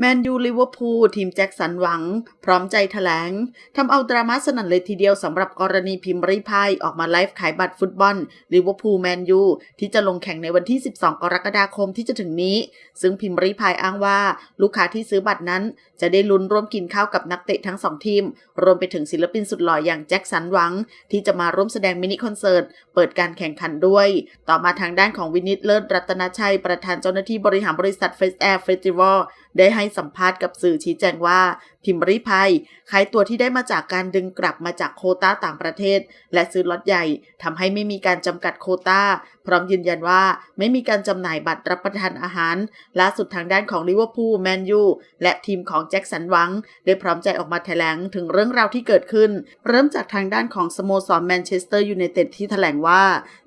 แมนยูลิเวอร์พูลทีมแจ็คสันหวัง พร้อมใจแถลงทำเอาดราม่าสนั่นเลยทีเดียวสำหรับกรณีพิมพ์ริพายออกมาไลฟ์ขายบัตรฟุตบอลลิเวอร์พูลแมนยูที่จะลงแข่งในวันที่ 12 กรกฎาคมที่จะถึงนี้ ซึ่งพิมพ์ริพายอ้างว่า ลูกค้าที่ซื้อบัตรนั้น จะได้ลุ้นร่วมกินข้าวกับนักเตะทั้งสองทีม รวมไปถึงศิลปินสุดหล่ออย่างแจ็คสันหวัง ที่จะมาร่วมแสดงมินิคอนเสิร์ตเปิดการแข่งขันด้วย ต่อมาทางด้านของวินิตเลิศรัตนชัยประธานเจ้าหน้าที่บริหารบริษัทเฟสแอร์เฟสติวัลได้ให้สัมภาษณ์กับสื่อชี้แจงว่า พิมพ์ริพายขายตัวที่ได้มาจากการดึงกลับมาจากโคต้าต่างประเทศ และซื้อล็อตใหญ่ทำให้ไม่มีการจำกัดโควต้า พร้อมยืนยันว่าไม่มีการจำหน่ายบัตรรับประทานอาหาร ล่าสุดทางด้านของลิเวอร์พูลแมนยูและทีมของแจ็คสันหวัง ได้พร้อมใจออกมาแถลงถึงเรื่องราวที่เกิดขึ้น เริ่มจากทางด้านของสโมสรแมนเชสเตอร์ยูไนเต็ดที่แถลงว่า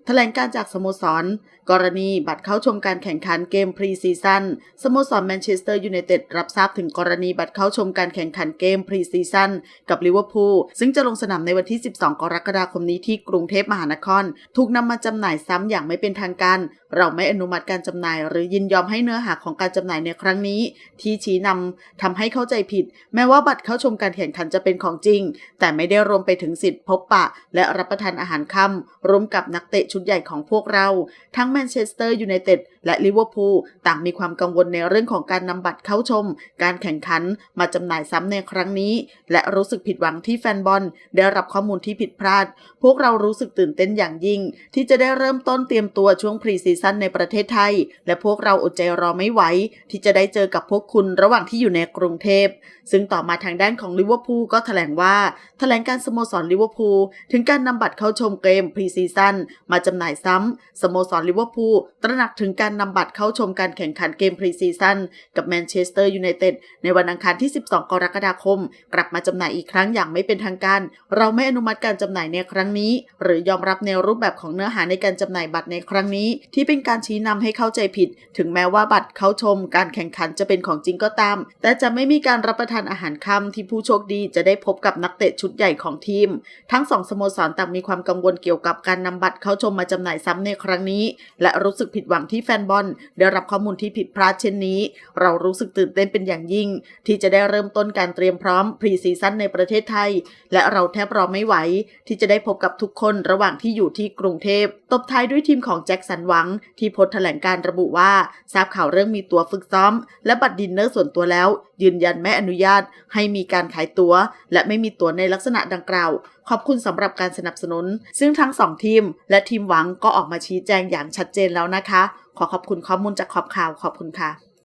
แถลงการจากสโมสร กรณีบัตรเข้าชมการแข่งขันเกมพรีซีซั่นสโมสรแมนเชสเตอร์ยูไนเต็ดรับทราบถึงกรณีบัตรเข้าชมการแข่งข่งขันเกมพรีซีซั่นกับลิเวอร์พูลซึ่งจะลงสนามในวันที่ 12 กรกฎาคมนี้ที่กรุงเทพมหานคร ถูกนำมาจำหน่ายซ้ำอย่างไม่เป็นทางการ เราไม่อนุมัติการจำหน่าย หรือยินยอมให้เนื้อหาของการจำหน่ายในครั้งนี้ ที่ชี้นำทำให้เข้าใจผิด แม้ว่าบัตรเข้าชมการแข่งขันจะเป็นของจริง แต่ไม่ได้รวมไปถึงสิทธิ์พบปะ และรับประทานอาหารค่ำร่วมกับนักเตะชุดใหญ่ของพวกเรา ทั้งแมนเชสเตอร์ยูไนเต็ด และลิเวอร์พูลต่างมีความกังวลในเรื่องของการนำบัตรเข้าชม การแข่งขันมาจำหน่ายซ้ำในครั้งนี้ และรู้สึกผิดหวังที่แฟนบอลได้รับข้อมูลที่ผิดพลาด พวกเรารู้สึกตื่นเต้นอย่างยิ่ง ที่จะได้เริ่มต้นเตรียมตัวช่วงพรีซีซั่นในประเทศไทย และพวกเราอดใจรอไม่ไหวที่จะได้เจอกับพวกคุณระหว่างที่อยู่ในกรุงเทพ ซึ่งต่อมาทางด้านของลิเวอร์พูลก็แถลงว่าแถลงการสโมสรลิเวอร์พูลถึงการนำบัตรเข้าชมเกมพรีซีซั่นมาจำหน่ายซ้ำสโมสรลิเวอร์พูลตระหนักถึงการนำบัตรเข้าชมการแข่งขันเกมพรีซีซั่นกับแมนเชสเตอร์ยูไนเต็ดในวันอังคารที่ 12 กรกฎาคม กลับมาจำหน่ายอีกครั้งอย่างไม่เป็นทางการ เราไม่อนุมัติการจำหน่ายในครั้งนี้ หรือยอมรับแนวรูปแบบของเนื้อหาในการจำหน่ายบัตรในครั้งนี้ ที่เป็นการชี้นำให้เข้าใจผิด ถึงแม้ว่าบัตรเข้าชม การแข่งขันจะเป็นของจริงก็ตาม แต่จะไม่มีการรับประทานอาหารค่ำที่ผู้โชคดีจะได้พบกับนักเตะชุดใหญ่ของทีม ทั้งสองสโมสรต่างมีความกังวลเกี่ยวกับการนำบัตรเข้าชมมาจำหน่ายซ้ำในครั้งนี้ และรู้สึกผิดหวังที่แฟนบอลได้รับข้อมูลที่ผิดพลาดเช่นนี้ เรารู้สึกตื่นเต้นเป็นอย่างยิ่ง ที่จะได้เริ่มต้นการเตรียมพร้อมพรีซีซั่นในประเทศไทย และเราแทบรอไม่ไหว ที่จะได้พบกับทุกคนระหว่างที่อยู่ที่กรุงเทพตบท้ายด้วยทีมของแจ็คสันหวัง ที่โพสต์แถลงการระบุว่า ทราบข่าวเรื่องมีตัวฝึกซ้อม และบัตรดินเนอร์ส่วนตัวแล้ว ยืนยันไม่อนุญาต ให้มีการขายตัว และไม่มีตัวในลักษณะดังกล่าวขอบคุณสำหรับการสนับสนุน ซึ่งทั้งสองทีม และทีมหวังก็ออกมาชี้แจงอย่างชัดเจนแล้วนะคะ ขอขอบคุณข้อมูลจากขอบข่าวขอบคุณค่ะ